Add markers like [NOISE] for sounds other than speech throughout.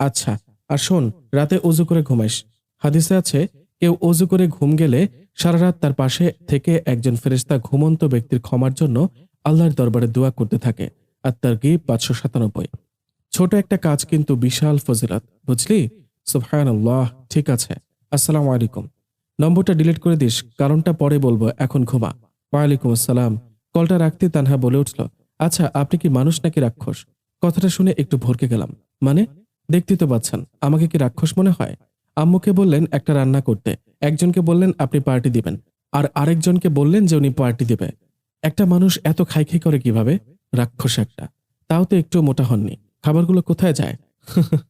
আচ্ছা আর শোন, রাতে অজু করে ঘুমাইস। হাদিসে আছে, কেউ অজু করে ঘুম গেলে সারা রাত তার পাশে থেকে একজন ফেরেশতা ঘুমন্ত ব্যক্তির ক্ষমার জন্য আল্লাহর দরবারে দোয়া করতে থাকে, আর তার গিয়ে পাঁচশো সাতানব্বই। ছোট একটা কাজ কিন্তু বিশাল ফজিলত, বুঝলি? সুফহান আল্লাহ ঠিক আছে। আসসালামু আলাইকুম। নম্বরটা ডিলিট করে দিস, কারণটা পরে বলব, এখন ঘুমা। ওয়ালাইকুম আসসালাম। কলটা রাখতে তানহা বলে উঠল আচ্ছা আপনি কি মানুষ নাকি রাক্ষস? কথাটা শুনে একটু ভরকে গেলাম। মানে? দেখতে তো পাচ্ছেন, আমাকে কি রাক্ষস মনে হয়? আম্মুকে বললেন, একটা রান্না করতে। একজনকে বললেন, আপনি পার্টি দিবেন। আর আরেকজনকে বললেন যে উনি পার্টি দেবে। একটা মানুষ এত খাই খাই করে কীভাবে? রাক্ষস একটা। তাও তো একটু মোটা হননি। খাবারগুলো কোথায় যায়? [LAUGHS]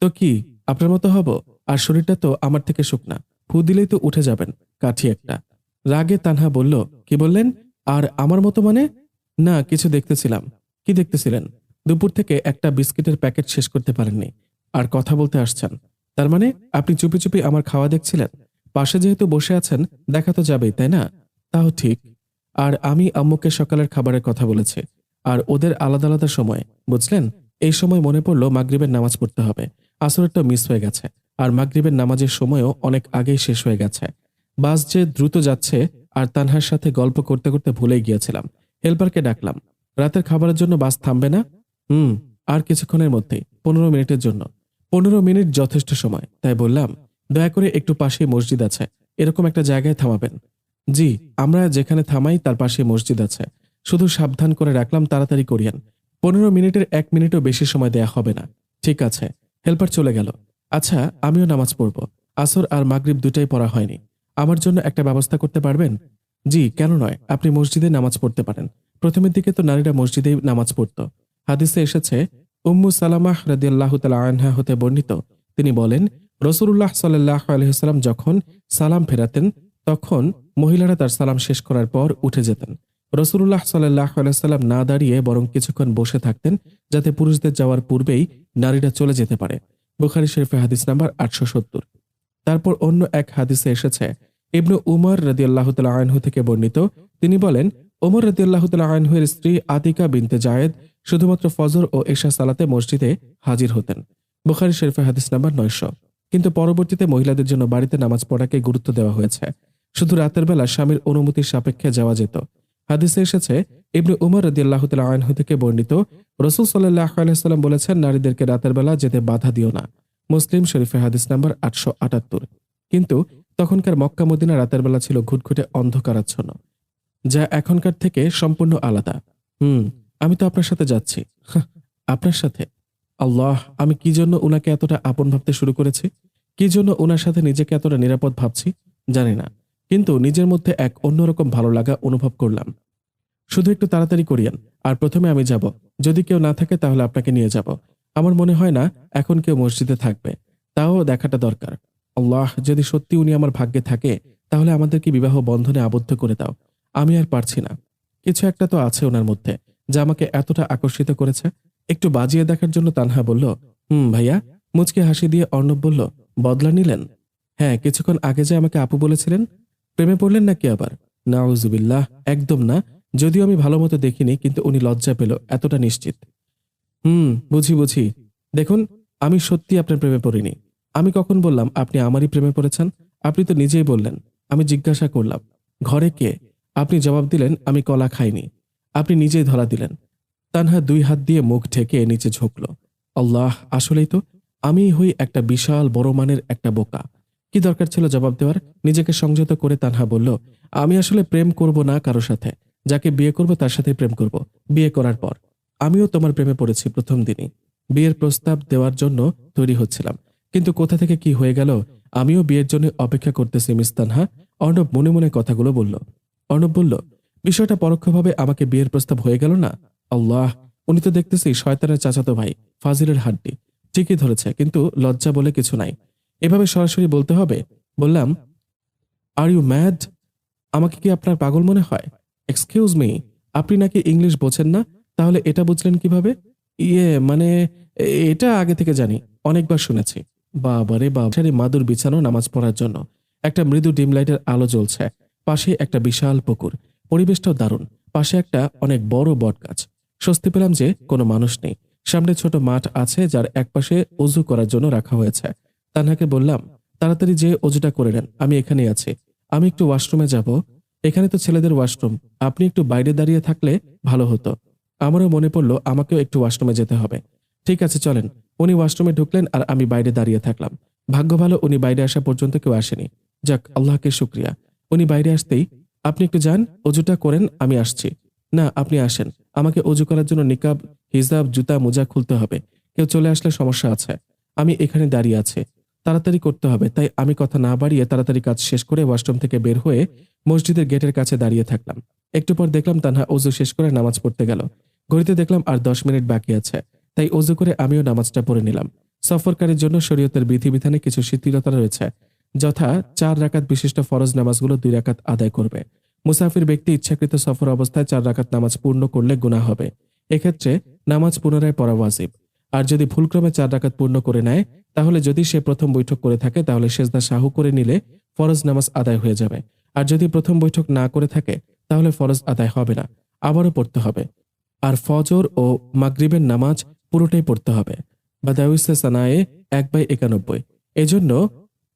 তো কি, আপনার মতো হব? আর শরীরটা তো আমার থেকে শুকনা। ফু দিলেই তো উঠে যাবেন, কাঠি একটা। রাগে তানহা বলল, কি বললেন? আর আমার মতো মানে? না, কিছু দেখতেছিলাম। কি দেখতেছিলেন? দুপুর থেকে একটা বিস্কিটের প্যাকেট শেষ করতে পারেননি। আর কথা বলতে আসছেন। তার মানে আপনি চুপি চুপি আমার খাওয়া দেখছিলেন? পাশে যেহেতু বসে আছেন, দেখা তো যাবেই, তাই না? তাও ঠিক। আর আমি আম্মুকে সকালের খাবারের কথা বলেছি। আর ওদের আলাদা আলাদা সময়, বুঝলেন? এই সময় মনে পড়ল মাগরিবের নামাজ পড়তে হবে। আসরেরটা মিস হয়ে গেছে। আর মাগরিবের নামাজের সময়ও অনেক আগেই শেষ হয়ে গেছে। বাস যে দ্রুত যাচ্ছে, আর তানহার সাথে গল্প করতে করতে ভুলেই গিয়েছিলাম। হেল্পারকে ডাকলাম। রাতের খাবারের জন্য বাস থামবে না? হুম, আর কিছুক্ষণের মধ্যেই, পনেরো মিনিটের জন্য। পনেরো মিনিট যথেষ্ট সময়, তাই বললাম, দয়া করে একটু পাশে মসজিদ আছে, এরকম একটা জায়গায় থামাবেন। জি, আমরা যেখানে থামাই, তার পাশে মসজিদ আছে। শুধু সাবধান করে রাখলাম, তাড়াতাড়ি করিয়েন। পনেরো মিনিটের এক মিনিটও বেশি সময় দেয়া হবে না। ঠিক আছে, হেল্পার চলে গেল। আচ্ছা আমিও নামাজ পড়ব। আসর আর মাগরিব দুটাই পড়া হয়নি। আমার জন্য একটা ব্যবস্থা করতে পারবেন? জি, কেন নয়, আপনি মসজিদে নামাজ পড়তে পারেন। প্রথমের দিকে তো নারীরা মসজিদেই নামাজ পড়তো। হাদিসে এসেছে, উম্মু সালামাহ রাদিয়াল্লাহু তাআলা আনহা হতে বর্ণিত। তিনি বলেন রসুল্লাহ সাল্লাহ আলহিহাল্লাম যখন সালাম ফেরাতেন, তখন মহিলারা তার সালাম শেষ করার পর উঠে যেতেন। রসুল্লাহ সাল্লাহ আলাইসাল্লাম না দাঁড়িয়ে বরং কিছুক্ষণ বসে থাকতেন, যাতে পুরুষদের যাওয়ার পূর্বেই নারীরা চলে যেতে পারে। বুখারি শরীফে হাদিস নাম্বার আটশো সত্তর। তারপর অন্য এক হাদিসে এসেছে, ইবনু উমর রদিয়াল্লাহ তালা আনহু থেকে বর্ণিত। তিনি বলেন ওমর রদিয়াল্লাহ তালা আনহুয়ের স্ত্রী আতিকা বিনতে জায়েদ শুধুমাত্র ফজর ও এশা সালাতে মসজিদে হাজির হতেন। বুখারি শরীফে হাদিস নাম্বার নয়শো। কিন্তু পরবর্তীতে মহিলাদের জন্য বাড়িতে নামাজ পড়াকে গুরুত্ব দেওয়া হয়েছে। শুধু রাতের বেলা স্বামীর অনুমতির সাপেক্ষে যাওয়া যেত। হাদিসে এসেছে, ইবনে উমর রদিয়াল্লাহ আনহু থেকে বর্ণিত, রসুল সাল্লাহ আলাইসাল্লাম বলেছেন, নারীদেরকে রাতের বেলা যেতে বাধা দিও না। মুসলিম শরীফে হাদিস নাম্বার আটশো আটাত্তর। কিন্তু তখনকার মক্কা মদিনা রাতের বেলা ছিল ঘুটঘুটে অন্ধকারাচ্ছন্ন। যা এখনকার থেকে সম্পূর্ণ আলাদা। হুম। আমি তো আপনার সাথে যাচ্ছি। আপনার সাথে? আল্লাহ, আমি কি জন্য উনাকে এতটা আপন ভাবতে শুরু করেছি? কি জন্য ওনার সাথে নিজেকে এতটা নিরাপদ ভাবছি? জানি না। কিন্তু নিজের মধ্যে এক অন্যরকম ভালো লাগা অনুভব করলাম। শুধু একটু তাড়াতাড়ি করিয়েন, আর প্রথমে আমি যাব। যদি কেউ না থাকে, তাহলে আপনাকে নিয়ে যাব। আমার মনে হয় না, এখন কেউ মসজিদে থাকবে। তাও দেখাটা দরকার। আল্লাহ, যদি সত্যি উনি আমার ভাগ্যে থাকে, তাহলে আমাদেরকে বিবাহ বন্ধনে আবদ্ধ করে দাও। আমি আর পারছি না। কিছু একটা তো আছে ওনার মধ্যে। যা আমাকে এতটা আকর্ষিত করেছে। একটু বাজিয়ে দেখার জন্য তানহা বলল, হুম, ভাইয়া। মুচকে হাসি দিয়ে অর্ণব বলল, বদলা নিলেন? হ্যাঁ কিছুক্ষণ আগে যে আমাকে আপু বলেছিলেন, প্রেমে পড়লেন নাকি আবার? নাউজুবিল্লাহ, একদম না। যদিও আমি ভালো মতো দেখিনি, কিন্তু উনি লজ্জা পেল, এতটা নিশ্চিত। হুম, বুঝি বুঝি। দেখুন, আমি সত্যি আপনার প্রেমে পড়িনি। আমি কখন বললাম, আপনি আমারই প্রেমে পড়েছেন? আপনি তো নিজেই বললেন। আমি জিজ্ঞাসা করলাম, ঘরে কে? আপনি জবাব দিলেন, আমি কলা খাইনি। আপনি নিজেই ধরা দিলেন। তানহা দুই হাত দিয়ে মুখ ঢেকে নিচে ঝুঁকল। আল্লাহ, আসলেই তো, আমি হই একটা বিশাল বড় মানের একটা বোকা। কি দরকার ছিল জবাব দেওয়ার? নিজেকে সংযত করে তানহা বলল, আমি আসলে প্রেম করব না কারও সাথে। যাকে বিয়ে করব তার সাথে প্রেম করব। বিয়ে করার পর। আমিও তোমার প্রেমে পড়েছি প্রথম দিনই। বিয়ের প্রস্তাব দেওয়ার জন্য তৈরি হচ্ছিলাম। কিন্তু কোথা থেকে কি হয়ে গেল? আমিও বিয়ের জন্য অপেক্ষা করতেছি মিস তানহা। অর্ণব মনে মনে কথাগুলো বলল। অর্ণব বলল বিষয়টা পরোক্ষভাবে আমাকে বিয়ের প্রস্তাব হয়ে গেল না? আল্লাহ, উনি তো দেখতেছি শয়তানের চাচাতো ভাই, ফাজিলের হাড্ডি। ঠিকই ধরেছে, কিন্তু লজ্জা বলে কিছু নাই। এভাবে সরাসরি বলতে হবে? বললাম আর ইউ ম্যাড আমাকে কি আপনার পাগল মনে হয়? এক্সকিউজ মি আপনি নাকি ইংলিশ বোঝেন না? তাহলে এটা বুঝলেন কীভাবে? ইয়ে মানে এটা আগে থেকে জানি, অনেকবার শুনেছি। বাবারে বাবারে মাদুর বিছানো নামাজ পড়ার জন্য। একটা মৃদু ডিম লাইটের আলো জ্বলছে, পাশে একটা বিশাল পুকুর। পরিবেশটাও দারুণ। পাশে একটা অনেক বড় বট গাছ। স্বস্তি পেলাম যে কোনো মানুষ নেই। সামনে ছোট মাঠ আছে যার একপাশে অজু করার জন্য রাখা হয়েছে। তানহাকে বললাম, তাড়াতাড়ি যে অজুটা করে নেন, আমি এখানেই আছি। আমি একটু ওয়াশরুমে যাব। এখানে তো ছেলেদের ওয়াশরুম। আপনি একটু বাইরে দাঁড়িয়ে থাকলে ভালো হতো। আমারও মনে পড়ল আমাকেও একটু ওয়াশরুমে যেতে হবে। ঠিক আছে, চলেন। উনি ওয়াশরুমে ঢুকলেন আর আমি বাইরে দাঁড়িয়ে থাকলাম। ভাগ্য ভালো উনি বাইরে আসা পর্যন্ত কেউ আসেনি। যাক, আল্লাহকে শুক্রিয়া। উনি বাইরে আসতেই আপনি একটু যান, অজুটা করেন, আমি আসছি। না, আপনি আসেন। আমাকে অজু করার জন্য নিকাব, হিজাব, জুতা, মোজা খুলতে হবে। কেউ চলে আসলে সমস্যা আছে। আমি এখানে দাঁড়িয়ে আছি। তাড়াতাড়ি করতে হবে, তাই আমি কথা না বাড়িয়ে তাড়াতাড়ি কাজ শেষ করে ওয়াশরুম থেকে বের হয়ে মসজিদের গেটের কাছে দাঁড়িয়ে থাকলাম। একটু পর দেখলাম তানহা অজু শেষ করে নামাজ পড়তে গেল। ঘড়িতে দেখলাম আর দশ মিনিট বাকি আছে, তাই অজু করে আমিও নামাজটা পড়ে নিলাম। সফরকারীর জন্য শরীয়তের বিধিবিধানে কিছু শিথিলতা রয়েছে। যথা চার রাকাত বিশিষ্ট ফরজ নামাজগুলো দুই রাকাত আদায় করবে। মুসাফির ব্যক্তি ইচ্ছাকৃত সফর অবস্থায় চার রাকাত নামাজ পূর্ণ করলে গুনাহ হবে। এক্ষেত্রে নামাজ পুনরায় পড়া ওয়াজিব। আর যদি ভুলক্রমে চার রাকাত পূর্ণ করে নেয়, তাহলে যদি সে প্রথম বৈঠক করে থাকে, তাহলে সেজদা শাহু করে নিলে ফরজ নামাজ আদায় হয়ে যাবে। আর যদি প্রথম বৈঠক না করে থাকে, তাহলে ফরজ আদায় হবে না, আবারও পড়তে হবে। আর ফজর ও মাগরিবের নামাজ পুরোটাই পড়তে হবে। বা দাউসে সানায়ে এক বাই একানব্বই। এজন্য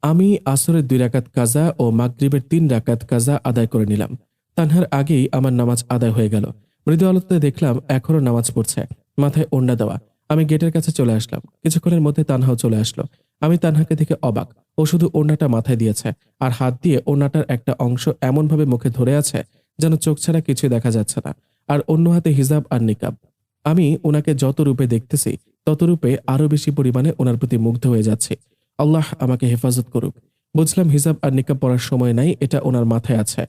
আমি আসরের দুই রাকাত কাজা ও মাগরিবের তিন রাকাত কাজা আদায় করে নিলাম। তানহার আগেই আমার নামাজ আদায় হয়ে গেল। মৃদু আলোতে দেখলাম এখনও নামাজ পড়ছে, মাথায় ওন্ডা দেওয়া। আমি গেটের কাছে চলে আসলাম। কিছুক্ষণের মধ্যে তানহাও চলে আসলো। আমি তানহাকে দেখে অবাক। ও শুধু ওড়নাটা মাথায় দিয়েছে আর হাত দিয়ে ওড়নাটার একটা অংশ এমনভাবে মুখে ধরে আছে যেন চোখ ছাড়া কিছু দেখা যাচ্ছে না। আর অন্য হাতে হিজাব আর নিকাব। আমি ওনাকে যত রূপে দেখতেছি, তত রূপে আরও বেশি পরিমাণে ওনার প্রতি মুগ্ধ হয়ে যাচ্ছে। আল্লাহ আমাকে হেফাজত করুক। বুঝলাম হিজাব আর নিকাব পড়ার সময় নাই, এটা ওনার মাথায় আছে।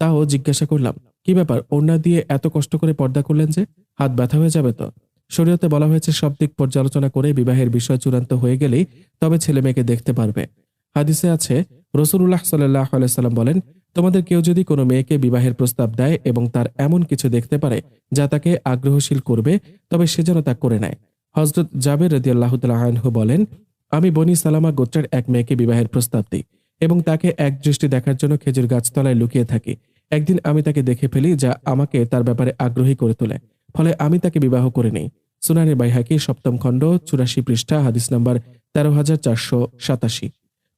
তাও জিজ্ঞাসা করলাম, কি ব্যাপার, ওড়না দিয়ে এত কষ্ট করে পর্দা করলেন যে? হাত ব্যথা হয়ে যাবে তো? শরীয়তে বলা হয়েছে, সব দিক পর্যালোচনা করে বিবাহের বিষয় চূড়ান্ত হয়ে গেলেই তবে ছেলে মেয়েকে দেখতে পারবে। হাদিসে আছে রসুল্লাহ সাল্লাহ আলাইসাল্লাম বলেন, তোমাদের কেউ যদি কোনো মেয়েকে বিবাহের প্রস্তাব দেয় এবং তার এমন কিছু দেখতে পারে যা তাকে আগ্রহশীল করবে, তবে সে যেন তা করে নেয়। হজরত জাবের রদি আল্লাহ তালাহু বলেন আমি বনি সালামা গোত্রের এক মেয়েকে বিবাহের প্রস্তাব দিই এবং তাকে এক দৃষ্টি দেখার জন্য খেজুর গাছতলায় লুকিয়ে থাকি। একদিন আমি তাকে দেখে ফেলি যা আমাকে তার ব্যাপারে আগ্রহী করে তোলে, ফলে আমি তাকে বিবাহ করে নিই। সুনানি বাইহাকি সপ্তম খণ্ড, চুরাশি পৃষ্ঠা, হাদিস নাম্বার তেরো হাজার চারশো সাতাশি।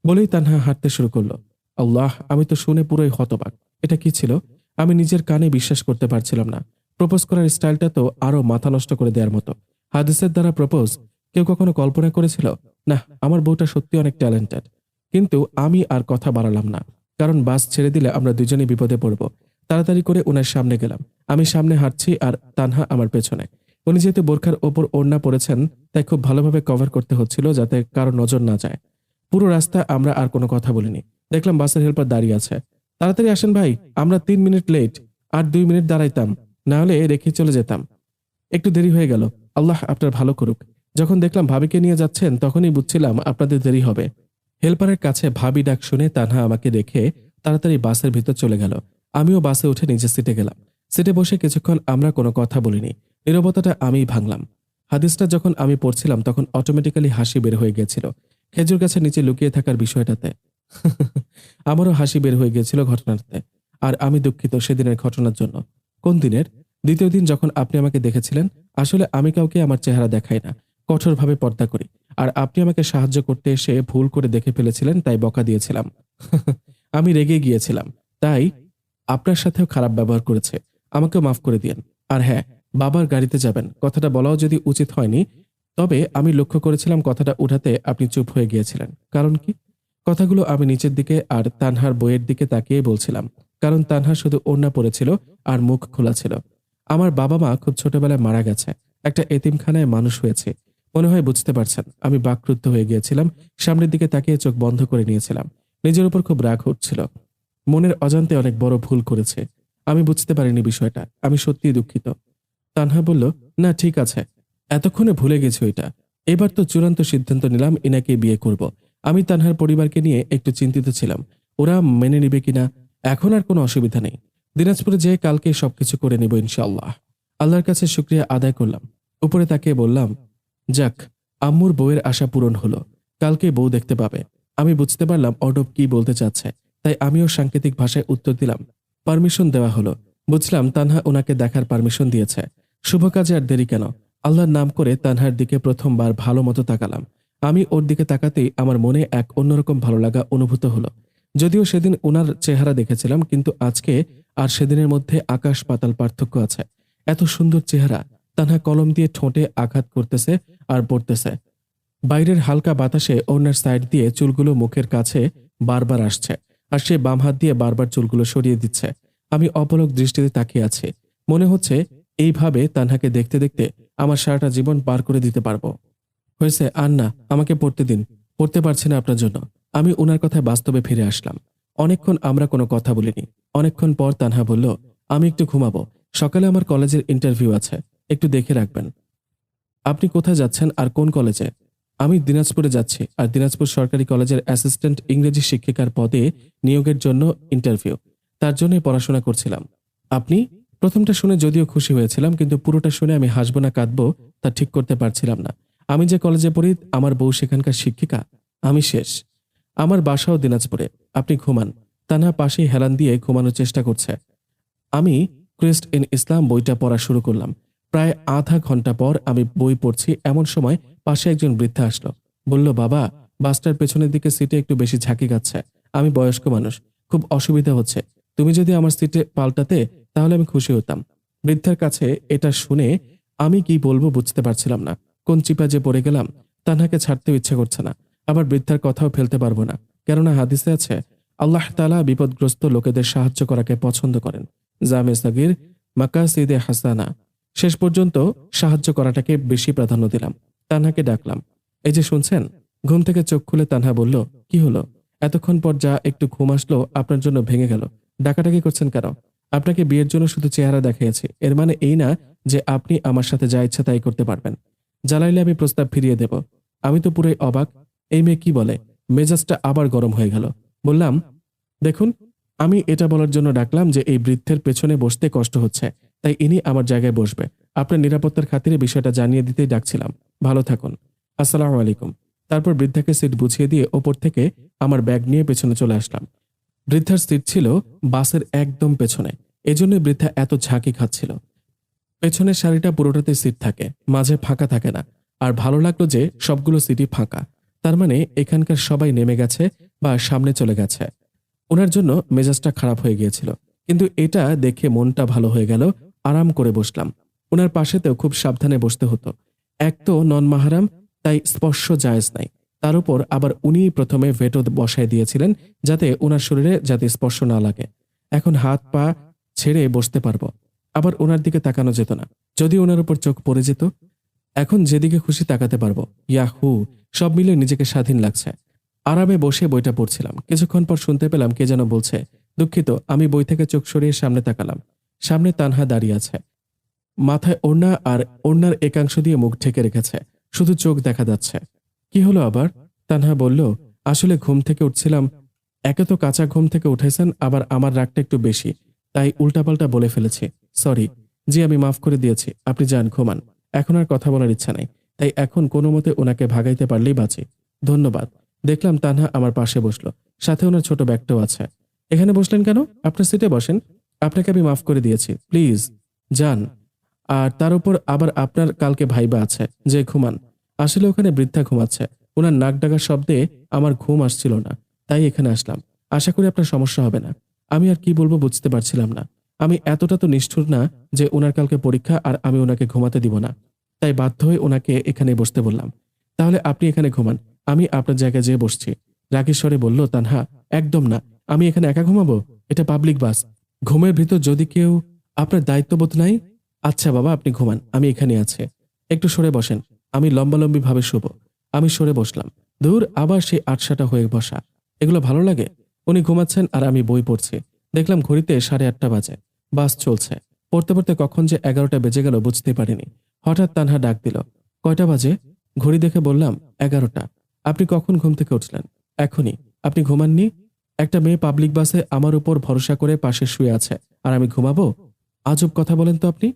বলেই তানহা হাঁটতে শুরু করল। আল্লাহ, আমি তো শুনে পুরোই হতবাক। এটা কি ছিল? আমি নিজের কানে বিশ্বাস করতে পারছিলাম না। প্রপোজ করার স্টাইলটা তো আরও মাথা নষ্ট করে দেওয়ার মতো। হাদিসের দ্বারা প্রপোজ? কেউ কখনো কল্পনা করেছিল? না, আমার বউটা সত্যি অনেক ট্যালেন্টেড কিন্তু আমি আর কথা বাড়ালাম না। কারণ বাস ছেড়ে দিলে আমরা দুজনেই বিপদে পড়ব। তাড়াতাড়ি করে ওনার সামনে গেলাম। আমি সামনে হাঁটছি আর তানহা আমার পেছনে। উনি যেহেতু বোরখার ওপর ওড়না পড়েছেন তাই খুব ভালোভাবে কভার করতে হচ্ছিল যাতে কারও নজর না যায়। পুরো রাস্তা আমরা আর কোনো কথা বলিনি। দেখলাম বাসের হেল্পার দাঁড়িয়ে আছে। তাড়াতাড়ি আসেন ভাই, আমরা তিন মিনিট লেট আর দুই মিনিট দাঁড়াইতাম। না হলে রেখে চলে যেতাম। একটু দেরি হয়ে গেল। আল্লাহ আপনার ভালো করুক। যখন দেখলাম ভাবিকে নিয়ে যাচ্ছেন, তখনই বুঝছিলাম আপনাদের দেরি হবে। হেল্পারের কাছে ভাবি ডাক শুনে তানহা আমাকে রেখে তাড়াতাড়ি বাসের ভিতর চলে গেল। আমিও বাসে উঠে নিজের সিটে গেলাম। সিটে বসে কিছুক্ষণ আমরা কোনো কথা বলিনি। নীরবতাটা আমিই ভাঙলাম। হাদিসটা যখন আমি পড়ছিলাম, তখন অটোমেটিক্যালি হাসি বের হয়ে গেছিল খেজুর গাছের নিচে লুকিয়ে থাকার বিষয়টাতে। [LAUGHS] আমারও হাসি বের হয়ে গিয়েছিল ঘটনাটাতে। আর আমি দুঃখিত সেদিনের ঘটনার জন্য। কোন দিনের? দ্বিতীয় দিন যখন আপনি আমাকে দেখেছিলেন, আসলে আমি কাউকে আমার চেহারা দেখাই না। কঠোরভাবে পর্দা করি। আর আপনি আমাকে সাহায্য করতে এসে ভুল করে দেখে ফেলেছিলেন, তাই বকা দিয়েছিলাম। [LAUGHS] আমি রেগে গিয়েছিলাম। তাই আপনার সাথেও খারাপ ব্যবহার করেছে। আমাকে মাফ করে দিয়েন। আর হ্যাঁ বাবার গাড়িতে যাবেন। কথাটা বলাও যদি উচিত হয়নি, তবে আমি লক্ষ্য করেছিলাম কথাটা উঠাতে আপনি চুপ হয়ে গিয়েছিলেন। কারণ কি? কথাগুলো আমি নিচের দিকে আর তানহার বইয়ের দিকে তাকিয়ে বলছিলাম। কারণ তানহা শুধু ওড়না পড়েছিল আর মুখ খোলা ছিল। আমার বাবা মা খুব ছোটবেলায় মারা গেছে। একটা এতিমখানায় মানুষ হয়েছে। মনে হয় বুঝতে পারছেন, আমি বাকরুদ্ধ হয়ে গিয়েছিলাম, সামনের দিকে তাকিয়ে চোখ বন্ধ করে নিয়েছিলাম। নিজের উপর খুব রাগ হচ্ছিল। মনের অজান্তে অনেক বড় ভুল করেছে। আমি বুঝতে পারিনি বিষয়টা, আমি সত্যিই দুঃখিত। তানহা বলল, না, ঠিক আছে। এতক্ষণে ভুলে গেছি ওইটা। এবার তো চূড়ান্ত সিদ্ধান্ত নিলাম ইনাকে বিয়ে করব। আমি তানহার পরিবারকে নিয়ে একটু চিন্তিত ছিলাম। ওরা মেনে নিবে কিনা, এখন আর কোনো অসুবিধা নেই। দিনাজপুরে যেয়ে কালকে সবকিছু করে নিব ইনশাআল্লাহ। আল্লাহর কাছে শুক্রিয়া আদায় করলাম। উপরে তাকে বললাম যাক, আম্মুর বউয়ের আশা পূরণ হলো। কালকে বউ দেখতে পাবে। আমি বুঝতে পারলাম অডব কি বলতে চাচ্ছে, তাই আমিও সাংকেতিক ভাষায় উত্তর দিলাম। পারমিশন দেওয়া হলো। বুঝলাম তানহা ওনাকে দেখার পারমিশন দিয়েছে। শুভ কাজে আর দেরি কেন? আল্লাহর নাম করে তানহার দিকে প্রথমবার ভালো মতো তাকালাম। আমি ওর দিকে তাকাতেই আমার মনে এক অন্যরকম ভালো লাগা অনুভূত হলো। যদিও সেদিন ওনার চেহারা দেখেছিলাম, কিন্তু আজকে আর সেদিনের মধ্যে আকাশ পাতাল পার্থক্য আছে। এত সুন্দর চেহারা, তানহা কলম দিয়ে ঠোঁটে আঘাত করতেছে আর পড়তেছে। বাইরের হালকা বাতাসে ওনার সাইড দিয়ে চুলগুলো মুখের কাছে বারবার আসছে, আর সে বাম হাত দিয়ে বারবার চুলগুলো সরিয়ে দিচ্ছে। আমি অপলক দৃষ্টিতে তাকিয়ে আছি। মনে হচ্ছে এইভাবে তানহাকে দেখতে দেখতে আমার সারাটা জীবন পার করে দিতে পারব। হয়েছে আর না আমাকে পড়তে দিন। পড়তে পারছি না আপনার জন্য। আমি ওনার কথায় বাস্তবে ফিরে আসলাম। অনেকক্ষণ আমরা কোনো কথা বলিনি। অনেকক্ষণ পর তানহা বলল, আমি একটু ঘুমাবো। সকালে আমার কলেজের ইন্টারভিউ আছে। একটু দেখে রাখবেন। আপনি কোথায় যাচ্ছেন আর কোন কলেজে? আমি দিনাজপুরে যাচ্ছি আর দিনাজপুর সরকারি কলেজের অ্যাসিস্ট্যান্ট ইংরেজি শিক্ষিকার পদে নিয়োগের জন্য ইন্টারভিউ। তার জন্যই পড়াশোনা করছিলাম। আপনি? প্রথমটা শুনে যদিও খুশি হয়েছিলাম, কিন্তু পুরোটা শুনে আমি হাসবো না, কাঁদবো তা ঠিক করতে পারছিলাম না। আমি যে কলেজে পড়ি, আমার বউ সেখানকার শিক্ষিকা। আমি শেষ। আমার বাসাও দিনাজপুরে। আপনি ঘুমান। তানহা পাশেই হেলান দিয়ে ঘুমানোর চেষ্টা করছে। আমি ক্রিস্ট ইন ইসলাম বইটা পড়া শুরু করলাম। প্রায় আধা ঘণ্টা পর আমি বই পড়ছি। এমন সময় পাশে একজন বৃদ্ধা আসলো। বলল, বাবা, বাসটার পেছনের দিকে সিটে একটু বেশি ঝাঁকি খাচ্ছে। আমি বয়স্ক মানুষ, খুব অসুবিধা হচ্ছে। তুমি যদি আমার সিটে পাল্টাতে, তাহলে আমি খুশি হতাম। বৃদ্ধার কাছে এটা শুনে আমি কি বলব বুঝতে পারছিলাম না। কোন চিপা যে পড়ে গেলাম, তানহাকে ছাড়তেও ইচ্ছে করছে না। আবার বৃদ্ধার কথাও ফেলতে পারব না। কেননা হাদিসে আছে, আল্লাহ তালা বিপদগ্রস্ত লোকেদের সাহায্য করাকে পছন্দ করেন। জামে সাগির, মাকাসিদে হাসানা। শেষ পর্যন্ত সাহায্য করাটাকে বেশি প্রাধান্য দিলাম। তানহাকে ডাকলাম, এই যে শুনছেন? ঘুম থেকে চোখ খুলে তানহা বলল, কি হলো? এতক্ষণ পর যা একটু ঘুম আসলো আপনার জন্য ভেঙে গেল। ডাকাডাকি করছেন কেন? আপনাকে বিয়ের জন্য শুধু চেহারা দেখিয়েছি এর মানে এই না যে আপনি আমার সাথে যা ইচ্ছা তাই করতে পারবেন। জ্বালাইলে আমি প্রস্তাব ফিরিয়ে দেব। আমি তো পুরোই অবাক। এই মেয়ে কি বলে? মেজাজটা আবার গরম হয়ে গেল। বললাম, দেখুন, আমি এটা বলার জন্য ডাকলাম যে এই বৃদ্ধের পেছনে বসতে কষ্ট হচ্ছে। তাই ইনি আমার জায়গায় বসবে। আপনার নিরাপত্তার খাতিরে বিষয়টা জানিয়ে দিতেই ডাকছিলাম। ভালো থাকুন। আসসালামু আলাইকুম। তারপর বৃদ্ধাকে সিট বুঝিয়ে দিয়ে ওপর থেকে আমার ব্যাগ নিয়ে পেছনে চলে আসলাম। বৃদ্ধার সিট ছিল বাসের একদম পেছনে। এজন্য বৃদ্ধা এত ঝাঁকি খাচ্ছিল। পেছনের শাড়িটা পুরোটাতে সিট থাকে, মাঝে ফাঁকা থাকে না। আর ভালো লাগল যে সবগুলো সিটই ফাঁকা। তার মানে এখানকার সবাই নেমে গেছে বা সামনে চলে গেছে। ওনার জন্য মেজাজটা খারাপ হয়ে গিয়েছিল। কিন্তু এটা দেখে মনটা ভালো হয়ে গেল আরাম করে বসলাম। ওনার পাশেতেও খুব সাবধানে বসতে হতো। এক তো নন মাহারাম, তাই স্পর্শ জায়েজ নাই। তার উপর আবার উনি প্রথমে ভেটো বসায় দিয়েছিলেন, যাতে ওনার শরীরে যাতে স্পর্শ না লাগে। এখন হাত পা ছেড়ে বসতে পারব। আবার ওনার দিকে তাকানো যেত না। যদি ওনার উপর চোখ পড়ে যেত, এখন যেদিকে খুশি তাকাতে পারব। ইয়াহু, সব মিলে নিজেকে স্বাধীন লাগছে। আরামে বসে বইটা পড়ছিলাম। কিছুক্ষণ পর শুনতে পেলাম কে যেন বলছে, দুঃখিত, আমি বই থেকে চোখ সরিয়ে সামনে তাকালাম। সামনে তানহা দাঁড়িয়ে আছে। মাথায় ওড়না আর ওড়নার একাংশ দিয়ে মুখ ঢেকে রেখেছে। শুধু চোখ দেখা যাচ্ছে। কি হলো আবার? তানহা বলল, আসলে ঘুম থেকে উঠছিলাম। একে তো কাঁচা ঘুম থেকে উঠেছেন, আবার আমার রাগটা একটু বেশি। তাই উল্টাপাল্টা বলে ফেলেছি, সরি। জি, আমি মাফ করে দিয়েছি। আপনি যান, ঘুমান। এখন আর কথা বলার ইচ্ছা নাই। তাই এখন কোনো মতে ওনাকে ভাগাইতে পারলেই বাঁচি। ধন্যবাদ। দেখলাম তানহা আমার পাশে বসল। সাথে ওনার ছোট ব্যাগটাও আছে। এখানে বসলেন কেন? আপনার সিটে বসেন। আপনাকে আমি মাফ করে দিয়েছি। প্লিজ, যান। আর তার উপর আবার আপনার কালকে ভাইবা আছে। যে ঘুমান। আসলে ওখানে বৃদ্ধা ঘুমাচ্ছে। ওনার নাক ডাকার শব্দে আমার ঘুম আসছিল না। তাই এখানে আসলাম। আশা করি আপনার সমস্যা হবে না। আমি আর কি বলব বুঝতে পারছিলাম না। আমি এতটা তো নিষ্ঠুর না যে ওনার কালকে পরীক্ষা আর আমি ওনাকে ঘুমাতে দিব না। তাই বাধ্য হয়ে ওনাকে এখানে বসতে বললাম। তাহলে আপনি এখানে ঘুমান। আমি আপনার জায়গায় যেয়ে বসছি। রাগেশ্বরে বলল, তানহা, একদম না। আমি এখানে একা ঘুমাবো? এটা পাবলিক বাস ঘুমের ভিতর যদি কেউ আপনার দায়িত্ববোধ নাই আচ্ছা বাবা, আপনি ঘুমান, আমি এখানে আছি। একটু সরে বসেন, আমি লম্বালম্বি ভাবে শুভ আমি সরে বসলাম। দূর আবার সেই আটসাটা হয়ে বসা। এগুলো ভালো লাগে? উনি ঘুমাচ্ছেন আর আমি বই পড়ছি। দেখলাম ঘড়িতে সাড়ে আটটা বাজে। বাস চলছে। পড়তে পড়তে কখন যে এগারোটা বেজে গেল বুঝতে পারিনি। হঠাৎ তানহা ডাক দিল, কয়টা বাজে? ঘড়ি দেখে বললাম, এগারোটা। আপনি কখন ঘুম থেকে উঠলেন? এখনই। আপনি ঘুমাননি? একটা মেয়ে পাবলিক বাসে আমার উপর ভরসা করে পাশে শুয়ে আছে। আর আমি ঘুমাবো? আজব কথা বলেন তো আপনি।